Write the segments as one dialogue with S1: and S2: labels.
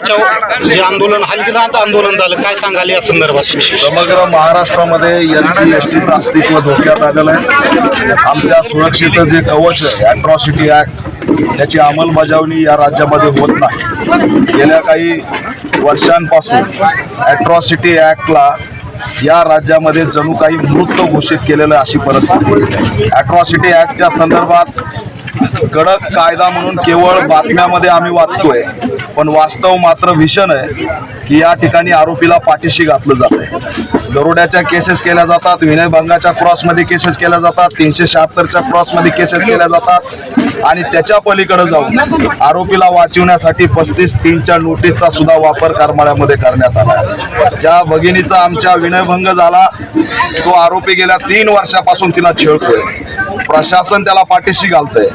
S1: जे आंदोलन हलगिनाथ आंदोलन झालं काय सांगाल या संदर्भात?
S2: समग्र महाराष्ट्रामध्ये एस सी एस टीचं अस्तित्व धोक्यात आलेलं आहे. आमच्या सुरक्षेचं जे कवच आहे अॅट्रॉसिटी ॲक्ट याची अंमलबजावणी या राज्यामध्ये होत नाही. गेल्या काही वर्षांपासून अॅट्रॉसिटी ॲक्टला या राज्यामध्ये जणू काही मृत घोषित केलेलं आहे अशी परिस्थिती अॅट्रॉसिटी ॲक्टच्या संदर्भात कडक कायदा म्हणून केवळ बातम्यामध्ये आम्ही वाचतोय. पण वास्तव मात्र भीषण आहे की या ठिकाणी आरोपीला पाठीशी घातलं जाते आहे दरोड्याच्या केसेस केल्या जातात विनयभंगाच्या क्रॉसमध्ये केसेस केल्या जातात तीनशे शहात्तरच्या क्रॉसमध्ये केसेस केल्या जातात आणि त्याच्या पलीकडे जाऊन आरोपीला वाचवण्यासाठी पस्तीस तीनच्या नोटीसचा सुद्धा वापर करमाळ्यामध्ये करण्यात आला. ज्या भगिनीचा आमच्या विनयभंग झाला तो आरोपी गेल्या तीन वर्षापासून तिला छेळतोय प्रशासन त्याला पाठीशी घालतंय.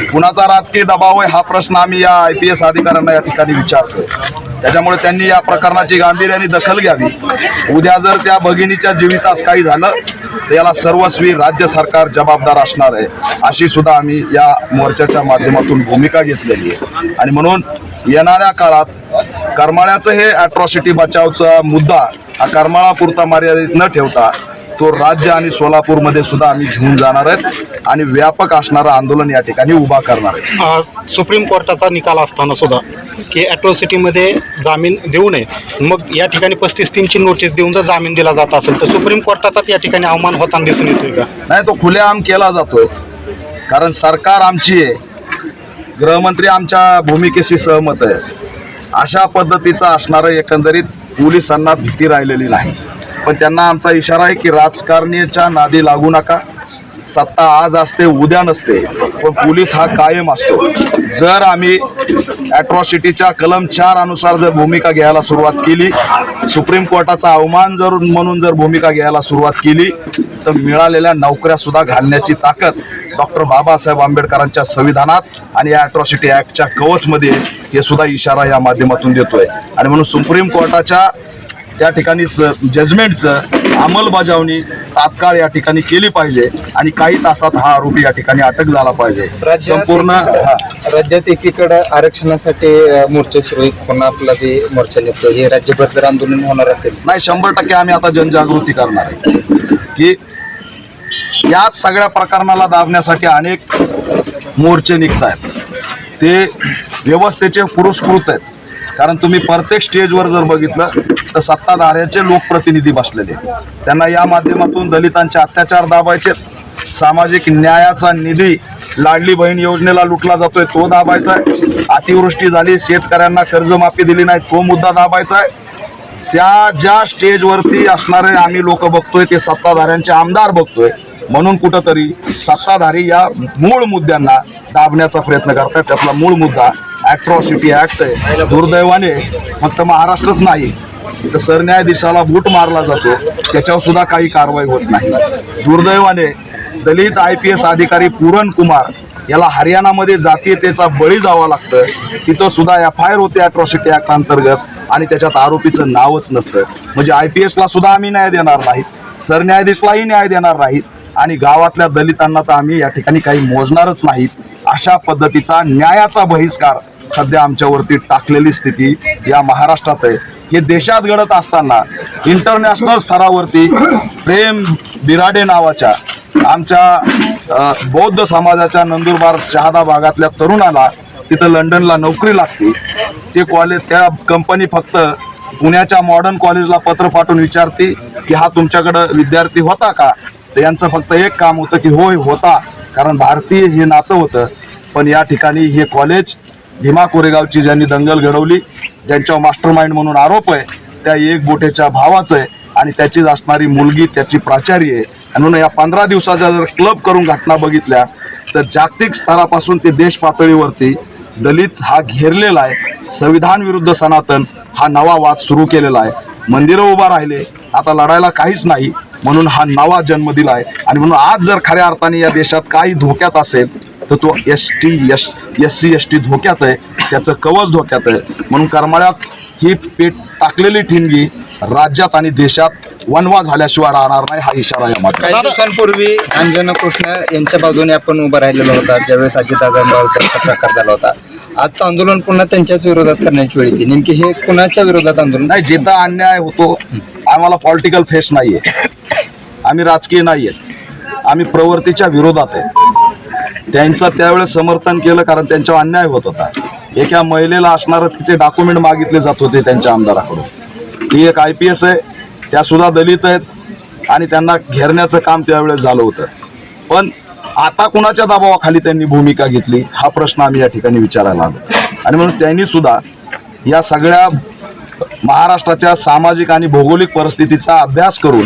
S2: कुणाचा राजकीय दबाव आहे हा प्रश्न आम्ही या आय पी एस अधिकाऱ्यांना या ठिकाणी विचारतोय. त्याच्यामुळे त्यांनी या प्रकरणाची गांभीर्याने दखल घ्यावी. उद्या जर त्या भगिनीच्या जीवितास काही झालं तर याला सर्वस्वी राज्य सरकार जबाबदार असणार आहे. अशी सुद्धा आम्ही या मोर्चाच्या माध्यमातून भूमिका घेतलेली आहे. आणि म्हणून येणाऱ्या काळात करमाळ्याचं हे अॅट्रॉसिटी बचावचा मुद्दा हा करमाळापुरता मर्यादित न ठेवता तो राज्य आणि सोलापूरमध्ये सुद्धा आम्ही घेऊन जाणार आहेत आणि व्यापक असणारं आंदोलन या ठिकाणी उभा करणार आहे
S1: सुप्रीम कोर्टाचा निकाल असताना सुद्धा की अॅट्रॉसिटीमध्ये जामीन देऊ नये. मग या ठिकाणी पस्तीस तीनची नोटीस देऊन जर जामीन दिला जात असेल तर सुप्रीम कोर्टाचाच या ठिकाणी अवमान होताना दिसून येतोय का?
S2: नाही तो खुलेआम केला जातोय कारण सरकार आमची आहे. गृहमंत्री आमच्या भूमिकेशी सहमत आहे. अशा पद्धतीचं असणारं एकंदरीत पोलिसांना भीती राहिलेली नाही. पण त्यांना आमचा इशारा आहे की राजकारणीच्या नादी लागू नका. सत्ता आज असते उद्या नसते. पण पोलीस हा कायम असतो. जर आम्ही ॲट्रॉसिटीच्या कलम चार अनुसार जर भूमिका घ्यायला सुरुवात केली सुप्रीम कोर्टाचा अवमान जर म्हणून जर भूमिका घ्यायला सुरुवात केली तर मिळालेल्या नोकऱ्या सुद्धा घालण्याची ताकद डॉक्टर बाबासाहेब आंबेडकरांच्या संविधानात आणि या ॲट्रॉसिटी ॲक्टच्या कवचमध्ये हे सुद्धा इशारा या माध्यमातून देतोय. आणि म्हणून सुप्रीम कोर्टाच्या त्या ठिकाणी जजमेंटचं अंमलबजावणी तात्काळ या ठिकाणी केली पाहिजे आणि काही तासात हा आरोपी या ठिकाणी अटक झाला पाहिजे. संपूर्ण
S3: राज्यात एकीकडे आरक्षणासाठी मोर्चे सुरू पुन्हा आपला ते मोर्चा निघतो हे राज्यभर जर आंदोलन होणार असेल.
S2: नाही शंभर टक्के आम्ही आता जनजागृती करणार आहे. की या सगळ्या प्रकरणाला दाबण्यासाठी अनेक मोर्चे निघत आहेत ते व्यवस्थेचे पुरस्कृत आहेत. कारण तुम्ही प्रत्येक स्टेजवर जर बघितलं तर सत्ताधाऱ्याचे लोकप्रतिनिधी बसलेले त्यांना या माध्यमातून दलितांचे अत्याचार दाबायचे सामाजिक न्यायाचा निधी लाडली बहीण योजनेला लुटला जातोय तो दाबायचा आहे. अतिवृष्टी झाली शेतकऱ्यांना कर्जमाफी दिली नाही तो मुद्दा दाबायचा आहे. त्या ज्या स्टेजवरती असणारे आम्ही लोक बघतोय ते सत्ताधाऱ्यांचे आमदार बघतोय. म्हणून कुठंतरी सत्ताधारी या मूळ मुद्द्यांना दाबण्याचा प्रयत्न करतात त्यातला मूळ मुद्दा ॲट्रॉसिटी ॲक्ट आहे. दुर्दैवाने फक्त महाराष्ट्रच नाही तर सरन्यायाधीशाला बूट मारला जातो त्याच्यावर सुद्धा काही कारवाई होत नाही. दुर्दैवाने दलित आय पी एस अधिकारी पूरण कुमार याला हरियाणामध्ये जातीयतेचा बळी जावं लागतं. तिथं सुद्धा एफ आय आर होते अॅट्रॉसिटी ॲक्ट अंतर्गत आणि त्याच्यात आरोपीचं नावच नसतं. म्हणजे आय पी एसला सुद्धा आम्ही न्याय देणार नाहीत सरन्यायाधीशलाही न्याय देणार नाहीत आणि गावातल्या दलितांना तर आम्ही या ठिकाणी काही मोजणारच नाहीत. अशा पद्धतीचा न्यायाचा बहिष्कार सध्या आमच्यावरती टाकलेली स्थिती या महाराष्ट्रात आहे. हे देशात घडत असताना इंटरनॅशनल स्तरावरती प्रेम बिराडे नावाच्या आमच्या बौद्ध समाजाच्या नंदुरबार शहादा भागातल्या तरुणाला तिथं लंडनला नोकरी लागते. ते कॉलेज त्या कंपनी फक्त पुण्याच्या मॉडर्न कॉलेजला पत्र पाठवून विचारते की हा तुमच्याकडं विद्यार्थी होता का? तर यांचं फक्त एक काम होतं की होय होता कारण भारतीय हे नातं होतं. पण या ठिकाणी हे कॉलेज भीमा कोरेगावची ज्यांनी दंगल घडवली ज्यांच्यावर मास्टर माइंड म्हणून आरोप आहे त्या एक बोटेच्या भावाचं आहे आणि त्याचीच असणारी मुलगी त्याची प्राचार्य आहे. आणि म्हणून या पंधरा दिवसाच्या जर क्लब करून घटना बघितल्या तर जागतिक स्तरापासून ते देश पातळीवरती दलित हा घेरलेला आहे. संविधान विरुद्ध सनातन हा नवा वाद सुरू केलेला आहे. मंदिरं उभा राहिले. आता लढायला काहीच नाही. म्हणून हा नवा जन्म दिला आहे आणि म्हणून आज जर खऱ्या अर्थाने या देशात काही धोक्यात असेल तर तो S T S S C S T धोक्यात आहे. त्याचं कवच धोक्यात आहे. म्हणून करमाळ्यात ही पेट टाकलेली ठिणगी राज्यात आणि देशात वनवा झाल्याशिवाय राहणार नाही हा इशारा या माध्यमातून.
S3: काही दिवसांपूर्वी अंजना कृष्ण यांच्या बाजूने आपण उभं राहिलेलो होता. ज्यावेळेस अजितदादांबाबतचा प्रकार झाला होता. आज आंदोलन पुन्हा त्यांच्याच विरोधात करण्याची वेळ येते. नेमकी हे कुणाच्या विरोधात आंदोलन?
S2: नाही जिथं अन्याय होतो आम्हाला पॉलिटिकल फेस नाहीये. आम्ही राजकीय नाहीये. आम्ही प्रवृत्तीच्या विरोधात आहे. त्यांचं त्यावेळेस समर्थन केलं कारण त्यांच्यावर अन्याय होत होता. एका महिलेला असणारं तिचे डॉक्युमेंट मागितले जात होते त्यांच्या आमदाराकडून. ती एक आय पी एस आहे. त्या सुद्धा दलित आहेत. आणि त्यांना घेरण्याचं काम त्यावेळेस झालं होतं. पण आता कुणाच्या दबावाखाली त्यांनी भूमिका घेतली? हा प्रश्न आम्ही या ठिकाणी विचारायला आलो. आणि म्हणून त्यांनी सुद्धा या सगळ्या महाराष्ट्राच्या सामाजिक आणि भौगोलिक परिस्थितीचा अभ्यास करून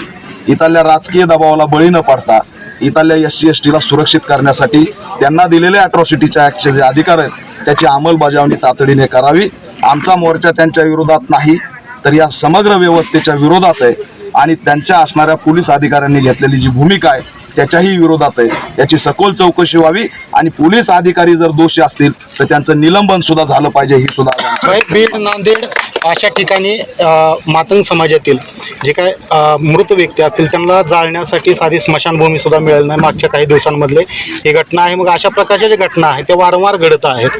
S2: इथल्या राजकीय दबावाला बळी न पडता इथल्या एस सी एस टीला सुरक्षित करण्यासाठी त्यांना दिलेले अॅट्रॉसिटीच्या ॲक्टचे जे अधिकार आहेत त्याची अंमलबजावणी तातडीने करावी. आमचा मोर्चा त्यांच्या विरोधात नाही तर या समग्र व्यवस्थेच्या विरोधात आहे आणि त्यांच्या असणाऱ्या पोलीस अधिकाऱ्यांनी घेतलेली जी भूमिका आहे त्याच्याही विरोधात आहे. याची सखोल चौकशी व्हावी आणि पोलीस अधिकारी जर दोषी असतील तर त्यांचं निलंबन सुद्धा झालं पाहिजे ही सुद्धा
S1: नांदेड. अशा ठिकाणी मातंग समाजातील जे काय मृत व्यक्ती असतील त्यांना जाळण्यासाठी साधी स्मशानभूमी सुद्धा मिळेल नाही मागच्या काही दिवसांमधले. ही घटना आहे. मग अशा प्रकारच्या ज्या घटना आहेत त्या वारंवार घडत आहेत.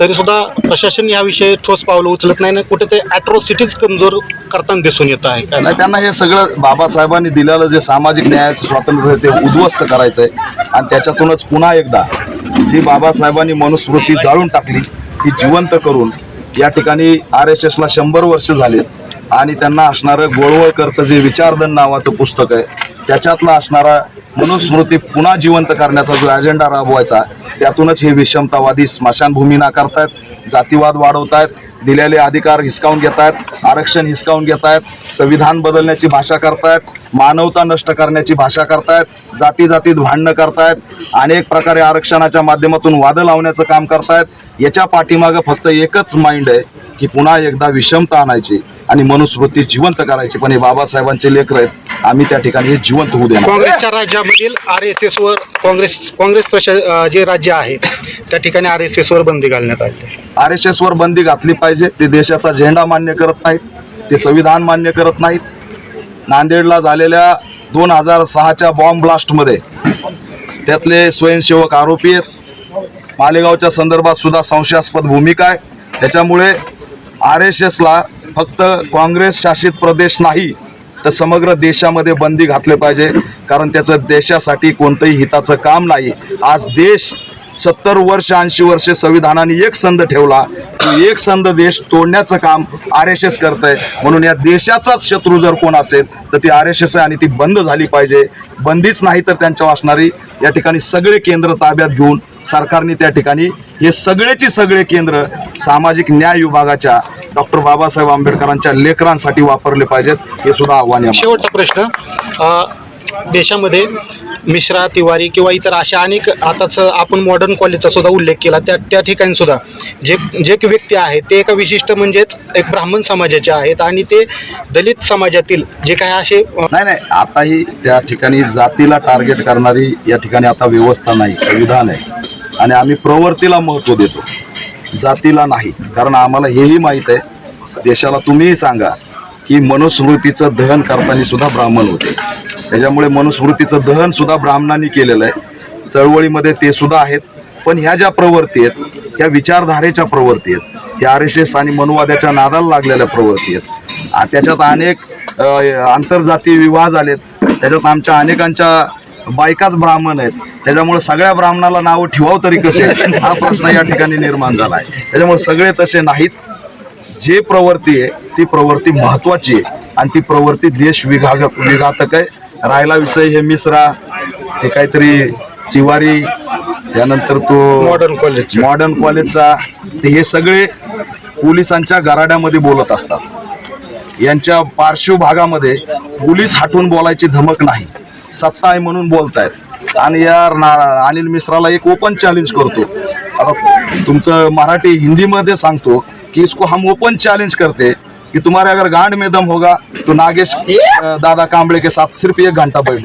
S1: तरीसुद्धा प्रशासन याविषयी ठोस पावलं उचलत नाही ना कुठे ते ॲट्रॉसिटीज कमजोर करताना दिसून येत आहे. काय
S2: नाही त्यांना हे सगळं बाबासाहेबांनी दिलेलं जे सामाजिक न्यायाचं स्वातंत्र्य ते उद्ध्वस्त करायचं आहे आणि त्याच्यातूनच पुन्हा एकदा जी बाबासाहेबांनी मनुस्मृती जाळून टाकली ती जिवंत करून या ठिकाणी आर एस एसला शंभर वर्ष झाले आणि त्यांना असणारं गोळवळकरचं जे विचारधन नावाचं पुस्तक आहे त्याच्यातला असणारा मनुस्मृती पुन्हा जिवंत करण्याचा जो अजेंडा राबवायचा त्यातूनच हे विषमतावादी स्मशानभूमी नाकारतायत जातीवाद वाढवतायत दिलेले अधिकार हिसकावून घेत आहेत आरक्षण हिसकावून घेत आहेत संविधान बदलण्याची भाषा करतायत मानवता नष्ट करण्याची भाषा करतायत जाती जातीत भांडणं करतायत अनेक प्रकारे आरक्षणाच्या माध्यमातून वादं लावण्याचं काम करतायत. याच्या पाठीमागं फक्त एकच माइंड आहे की पुन्हा एकदा विषमता आणायची आणि मनुस्मृती जिवंत करायची. पण हे बाबासाहेबांचे लेकर आहेत. आम्ही त्या ठिकाणी हे जिवंत होऊ देणार.
S1: काँग्रेसच्या राज्यामधील आर एस एसवर काँग्रेस काँग्रेस प्रशा जे राज्य आहे त्या ठिकाणी आर एस एसवर बंदी घालण्यात आली.
S2: आर एस एसवर बंदी घातली पाहिजे. ते देशाचा झेंडा मान्य करत नाहीत. ते संविधान मान्य करत नाहीत. नांदेडला झालेल्या दोन हजार सहाच्या बॉम्ब ब्लास्टमध्ये त्यातले स्वयंसेवक आरोपी आहेत. मालेगावच्या संदर्भात सुद्धा संशयास्पद भूमिका आहे. त्याच्यामुळे आर एस एसला फक्त काँग्रेस शासित प्रदेश नाही तर समग्र देशामध्ये बंदी घातले पाहिजे कारण त्याचं देशासाठी कोणतंही हिताचं काम नाही. आज देश सत्तर वर्ष ऐंशी वर्ष संविधानाने एक संध ठेवला. एक संध देश तोडण्याचं काम आर एस एस करत आहे म्हणून या देशाचाच शत्रू जर कोण असेल तर ती आर एस एस आहे आणि ती बंद झाली पाहिजे. बंदीच नाही तर त्यांच्या असणारी या ठिकाणी सगळे केंद्र ताब्यात घेऊन सरकारने त्या ठिकाणी हे सगळेची सगळे केंद्र सामाजिक न्याय विभागाच्या डॉक्टर बाबासाहेब आंबेडकरांच्या लेकरांसाठी वापरले पाहिजेत हे सुद्धा आव्हान आहे
S1: शेवटचा प्रश्न देशामध्ये मिश्रा तिवारी किंवा इतर अशा अनेक आताच आपण मॉडर्न कॉलेजचा सुद्धा उल्लेख केला. त्या त्या ठिकाणी सुद्धा जे जे व्यक्ती आहेत ते एका विशिष्ट म्हणजेच एक ब्राह्मण समाजाचे आहेत आणि ते दलित समाजातील जे काय असे
S2: नाही नाही आताही त्या ठिकाणी जातीला टार्गेट करणारी या ठिकाणी आता व्यवस्था नाही संविधान आहे. आणि आम्ही प्रवृत्तीला महत्त्व देतो जातीला नाही. कारण आम्हाला हेही माहीत आहे देशाला तुम्हीही सांगा की मनुस्मृतीचं दहन करताना सुद्धा ब्राह्मण होते. त्याच्यामुळे मनुस्मृतीचं दहन सुद्धा ब्राह्मणांनी केलेलं आहे. चळवळीमध्ये ते सुद्धा आहेत. पण ह्या ज्या प्रवृत्ती आहेत ह्या विचारधारेच्या प्रवृत्ती आहेत. ह्या आर एस एस आणि मनुवाद्याच्या नादाला लागलेल्या प्रवृत्ती आहेत. त्याच्यात अनेक आंतरजातीय विवाह झालेत. त्याच्यात आमच्या अनेकांच्या बायकाच ब्राह्मण आहेत. त्याच्यामुळे सगळ्या ब्राह्मणाला नावं ठेवावं तरी कसे? हा प्रश्न या ठिकाणी निर्माण झाला आहे. त्याच्यामुळे सगळे तसे नाहीत. जे प्रवृत्ती आहे ती प्रवृत्ती महत्वाची आहे. आणि ती प्रवृत्ती देश विघाग विघातक आहे. राहिला विषय हे मिश्रा ते काहीतरी तिवारी त्यानंतर तो
S1: मॉडर्न कॉलेज
S2: मॉडर्न कॉलेजचा ते हे सगळे पोलिसांच्या गराड्यामध्ये बोलत असतात. यांच्या पार्श्व भागामध्ये पोलीस हटून बोलायची धमक नाही. सत्ता आहे म्हणून बोलतायत. आणि यार ना अनिल मिश्राला एक ओपन चॅलेंज करतो. आता तुमचं मराठी हिंदीमध्ये सांगतो कि इसको हम ओपन चैलेंज करते. कि तुम्हारे अगर गांड में दम होगा तो नागेश दादा कांबळे के साथ सिर्फ एक घंटा बैठ।